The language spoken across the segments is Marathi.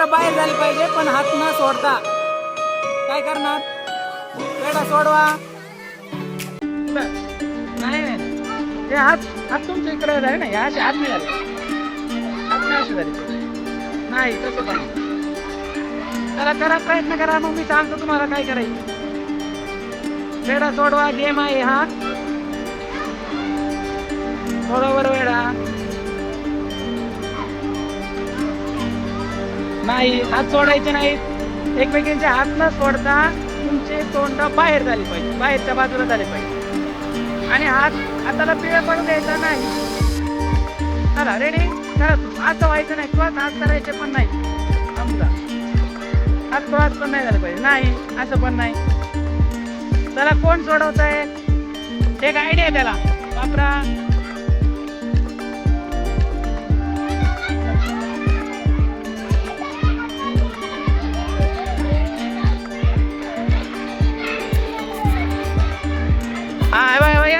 तोंड बाहेर झाली पाहिजे पण हात न सोडता. काय करणार? वेडा सोडवा. नाही नाही. ते हात हात तुमच्या इकडे झाले ना या असे हात नाही झाले. हात नाही असे झाले. नाही तसं पण करा करा प्रयत्न करा मग मी सांगतो तुम्हाला काय करायचं. वेडा सोडवा गेम आहे हा. बरोबर वेडा नाही हात सोडायचे नाहीत. एकमेकींचे हात न सोडता तुमचे तोंड बाहेर झाले पाहिजे बाहेरच्या बाजूला झाले पाहिजे. आणि हात हाताला पिळा पडू द्यायचा नाही. चला रेडी करा असं व्हायचं नाही श्वास हात करायचे पण नाही. समजा हात श्वास पण नाही झाले पाहिजे. नाही असं पण नाही. त्याला कोण सोडवत आहे एक आयडिया त्याला. वापरा.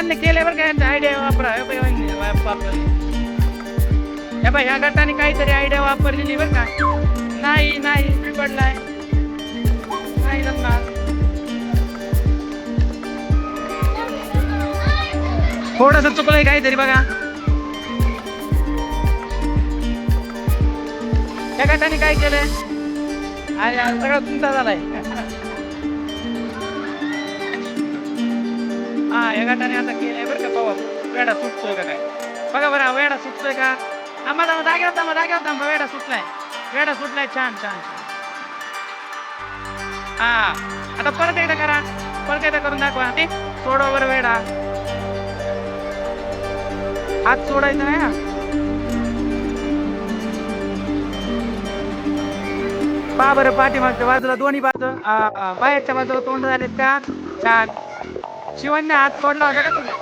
यांनी केले बरं का यांचा आयडिया वापरा? हे वापरली हे बाय ह्या गटाने काहीतरी आयडिया वापरलेली बरं का? नाही नाही पडलाय नाही जमणार. थोडस चुकलंय काहीतरी बघा. त्या गटाने काय केलंय? अरे तुमचा झालाय. या गटाने आता केलंय बरं का पावा वेडा सुटतोय का काय? बघा बरं वेडा सुटतोय का? थांबा थांबा जागेवर थांबा जागेवर थांबा. वेडा सुटलाय. वेडा सुटलाय छान छान हा आता परत एकदा करा. परत एकदा करून दाखवा. ते सोडवा बरं वेडा. हात सोडायचा नाही हा. पहा बरं पाठीमागच्या बाजूला दोन्ही बाजू आ, बाहेरच्या बाजूला तोंड झालेत का? छान. शिवण्या हात सोडला होता का तुम्ही?